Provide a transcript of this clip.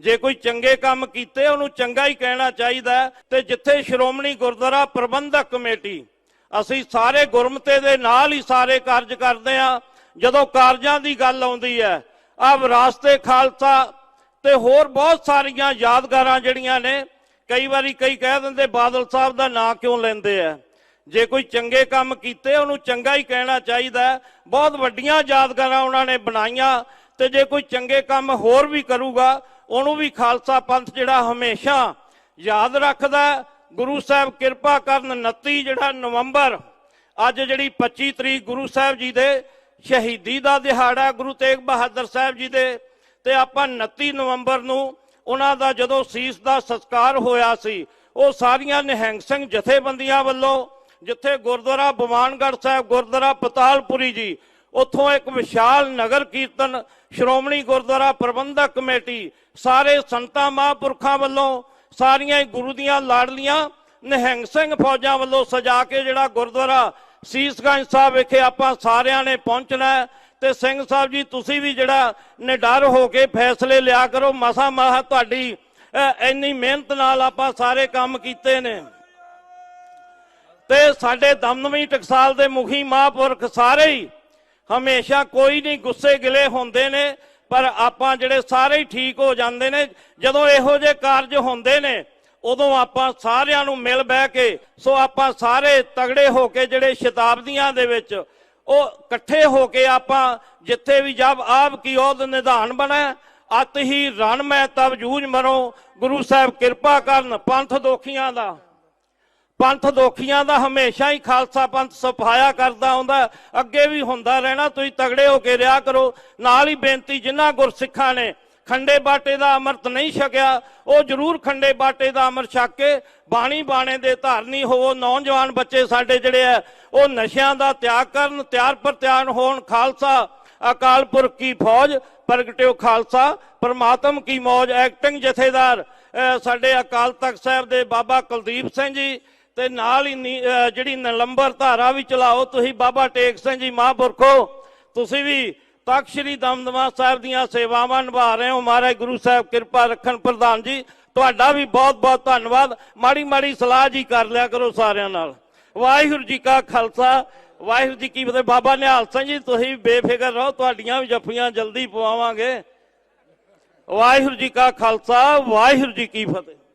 ਜੇ ਕੋਈ ਚੰਗੇ ਕੰਮ ਕੀਤੇ, ਉਹਨੂੰ ਚੰਗਾ ਹੀ ਕਹਿਣਾ ਚਾਹੀਦਾ ਤੇ ਜਿੱਥੇ ਸ਼੍ਰੋਮਣੀ ਗੁਰਦੁਆਰਾ ਪ੍ਰਬੰਧਕ ਕਮੇਟੀ, ਅਸੀਂ ਸਾਰੇ ਗੁਰਮਤੇ ਦੇ ਨਾਲ ਹੀ ਸਾਰੇ ਕਾਰਜ ਕਰਦੇ ਆ ਜਦੋਂ ਕਾਰਜਾਂ ਦੀ ਗੱਲ ਆਉਂਦੀ ਹੈ ਆ ਵਿਰਾਸਤੇ ਖਾਲਸਾ ਤੇ ਹੋਰ ਬਹੁਤ ਸਾਰੀਆਂ ਯਾਦਗਾਰਾਂ ਜਿਹੜੀਆਂ ਨੇ, ਕਈ ਵਾਰੀ ਕਈ ਕਹਿ ਦਿੰਦੇ, ਬਾਦਲ ਸਾਹਿਬ ਦਾ ਨਾਂ ਕਿਉਂ ਲੈਂਦੇ ਆ? ਜੇ ਕੋਈ ਚੰਗੇ ਕੰਮ ਕੀਤੇ, ਉਹਨੂੰ ਚੰਗਾ ਹੀ ਕਹਿਣਾ ਚਾਹੀਦਾ ਬਹੁਤ ਵੱਡੀਆਂ ਯਾਦਗਾਰਾਂ ਉਹਨਾਂ ਨੇ ਬਣਾਈਆਂ। ਤੇ ਜੇ ਕੋਈ ਚੰਗੇ ਕੰਮ ਹੋਰ ਵੀ ਕਰੂਗਾ ਉਹਨੂੰ ਵੀ ਖਾਲਸਾ ਪੰਥ ਜਿਹੜਾ ਹਮੇਸ਼ਾ ਯਾਦ ਰੱਖਦਾ ਗੁਰੂ ਸਾਹਿਬ ਕਿਰਪਾ ਕਰਨ 29 ਜਿਹੜਾ ਨਵੰਬਰ, ਅੱਜ ਜਿਹੜੀ 25 ਤਰੀਕ ਗੁਰੂ ਸਾਹਿਬ ਜੀ ਦੇ ਸ਼ਹੀਦੀ ਦਾ ਦਿਹਾੜਾ ਗੁਰੂ ਤੇਗ ਬਹਾਦਰ ਸਾਹਿਬ ਜੀ ਦੇ। ਤੇ ਆਪਾਂ 29 ਨਵੰਬਰ ਨੂੰ ਉਹਨਾਂ ਦਾ ਜਦੋਂ ਸੀਸ ਦਾ ਸੰਸਕਾਰ ਹੋਇਆ ਸੀ, ਉਹ ਸਾਰੀਆਂ ਨਿਹੰਗ ਸਿੰਘ ਜਥੇਬੰਦੀਆਂ ਵੱਲੋਂ ਜਿੱਥੇ ਗੁਰਦੁਆਰਾ ਬਵਾਨਗੜ੍ਹ ਸਾਹਿਬ, ਗੁਰਦੁਆਰਾ ਪਤਾਲਪੁਰੀ ਜੀ, ਉੱਥੋਂ ਇੱਕ ਵਿਸ਼ਾਲ ਨਗਰ ਕੀਰਤਨ ਸ਼੍ਰੋਮਣੀ ਗੁਰਦੁਆਰਾ ਪ੍ਰਬੰਧਕ ਕਮੇਟੀ ਸਾਰੇ ਸੰਤਾਂ ਮਹਾਂਪੁਰਖਾਂ ਵੱਲੋਂ ਸਾਰੀਆਂ ਗੁਰੂ ਦੀਆਂ ਲਾਡਲੀਆਂ ਨਿਹੰਗ ਸਿੰਘ ਫੌਜਾਂ ਵੱਲੋਂ ਸਜਾ ਕੇ ਜਿਹੜਾ ਗੁਰਦੁਆਰਾ ਸੀਸਗੰਜ ਸਾਹਿਬ ਵਿਖੇ ਆਪਾਂ ਸਾਰਿਆਂ ਨੇ ਪਹੁੰਚਣਾ ਤੇ ਸਿੰਘ ਸਾਹਿਬ ਜੀ, ਤੁਸੀਂ ਵੀ ਜਿਹੜਾ ਨਿਡਰ ਹੋ ਕੇ ਫੈਸਲੇ ਲਿਆ ਕਰੋ। ਮਸਾ ਮਾਹ ਤੁਹਾਡੀ ਇੰਨੀ ਮਿਹਨਤ ਨਾਲ ਆਪਾਂ ਸਾਰੇ ਕੰਮ ਕੀਤੇ ਨੇ। ਤੇ ਸਾਡੇ ਦਮਦਮੀ ਟਕਸਾਲ ਦੇ ਮੁਖੀ ਮਹਾਂਪੁਰਖ ਸਾਰੇ ਹੀ ਹਮੇਸ਼ਾ ਕੋਈ ਨਹੀਂ ਗੁੱਸੇ ਗਿਲੇ ਹੁੰਦੇ ਨੇ। ਪਰ ਆਪਾਂ ਜਿਹੜੇ ਸਾਰੇ ਹੀ ਠੀਕ ਹੋ ਜਾਂਦੇ ਨੇ, ਜਦੋਂ ਇਹੋ ਜਿਹੇ ਕਾਰਜ ਹੁੰਦੇ ਨੇ, ਉਦੋਂ ਆਪਾਂ ਸਾਰਿਆਂ ਨੂੰ ਮਿਲ ਬਹਿ ਕੇ, ਸੋ ਆਪਾਂ ਸਾਰੇ ਤਗੜੇ ਹੋ ਕੇ ਜਿਹੜੇ ਸ਼ਤਾਬਦੀਆਂ ਦੇ ਵਿੱਚ, ਉਹ ਇਕੱਠੇ ਹੋ ਕੇ ਆਪਾਂ ਜਿੱਥੇ ਵੀ ਜਬ ਆਪ ਕੀ ਉਹਦ ਨਿਧਾਨ ਬਣਾ, ਅਤ ਹੀ ਰਣ ਮੈਂ ਤਬ ਜੂਝ ਮਰੋ, ਗੁਰੂ ਸਾਹਿਬ ਕਿਰਪਾ ਕਰਨ ਪੰਥ ਦੋਖੀਆਂ ਦਾ। ਪੰਥ ਦੋਖੀਆਂ ਦਾ ਹਮੇਸ਼ਾ ਹੀ ਖਾਲਸਾ ਪੰਥ ਸਫਾਇਆ ਕਰਦਾ ਹੁੰਦਾ। ਅੱਗੇ ਵੀ ਹੁੰਦਾ ਰਹਿਣਾ, ਤੁਸੀਂ ਤਗੜੇ ਹੋ ਕੇ ਰਿਹਾ ਕਰੋ। ਨਾਲ ਹੀ ਬੇਨਤੀ, ਜਿਨ੍ਹਾਂ ਗੁਰਸਿੱਖਾਂ ਨੇ ਖੰਡੇ ਬਾਟੇ ਦਾ ਅੰਮ੍ਰਿਤ ਨਹੀਂ ਛਕਿਆ, ਉਹ ਜਰੂਰ ਖੰਡੇ ਬਾਟੇ ਦਾ ਅੰਮ੍ਰਿਤ ਛਕ ਕੇ ਬਾਣੀ ਬਾਣੇ ਦੇ ਧਾਰਨੀ ਹੋਵੋ ਨੌਜਵਾਨ ਬੱਚੇ ਸਾਡੇ ਜਿਹੜੇ ਆ, ਉਹ ਨਸ਼ਿਆਂ ਦਾ ਤਿਆਗ ਕਰਨ, ਤਿਆਰ ਪਰ ਤਿਆਰ ਹੋਣ। ਖਾਲਸਾ, ਅਕਾਲ ਪੁਰਖ ਕੀ ਫੌਜ, ਪ੍ਰਗਟਿਓ ਖਾਲਸਾ, ਪਰਮਾਤਮ ਕੀ ਮੌਜ। ਐਕਟਿੰਗ ਜਥੇਦਾਰ ਸਾਡੇ ਅਕਾਲ ਤਖਤ ਸਾਹਿਬ ਦੇ ਬਾਬਾ ਕੁਲਦੀਪ ਸਿੰਘ ਜੀ ਤੇ ਨਾਲ ਹੀ ਨੀ- ਜਿਹੜੀ ਨਲੰਬਰ ਧਾਰਾ ਵੀ ਚਲਾਓ, ਤੁਸੀਂ ਬਾਬਾ ਟੇਕ ਸਿੰਘ ਜੀ ਮਹਾਂਪੁਰਖੋ। ਤੁਸੀਂ ਵੀ ਤਖਤ ਸ੍ਰੀ ਦਮਦਮਾ ਸਾਹਿਬ ਦੀਆਂ ਸੇਵਾਵਾਂ ਨਿਭਾ ਰਹੇ ਹੋ। ਮਹਾਰਾਜ ਗੁਰੂ ਸਾਹਿਬ ਕਿਰਪਾ ਰੱਖਣ ਪ੍ਰਧਾਨ ਜੀ, ਤੁਹਾਡਾ ਵੀ ਬਹੁਤ ਬਹੁਤ ਧੰਨਵਾਦ। ਮਾੜੀ ਮਾੜੀ ਸਲਾਹ ਜੀ ਕਰ ਲਿਆ ਕਰੋ ਸਾਰਿਆਂ ਨਾਲ। ਵਾਹਿਗੁਰੂ ਜੀ ਕਾ ਖਾਲਸਾ। ਵਾਹਿਗੁਰੂ ਜੀ ਕੀ ਫਤਿਹ। ਬਾਬਾ ਨਿਹਾਲ ਸਿੰਘ ਜੀ, ਤੁਸੀਂ ਬੇਫਿਕਰ ਰਹੋ, ਤੁਹਾਡੀਆਂ ਵੀ ਜੱਫੀਆਂ ਜਲਦੀ ਪਵਾਵਾਂਗੇ। ਵਾਹਿਗੁਰੂ ਜੀ ਕਾ ਖਾਲਸਾ। ਵਾਹਿਗੁਰੂ ਜੀ ਕੀ ਫਤਿਹ।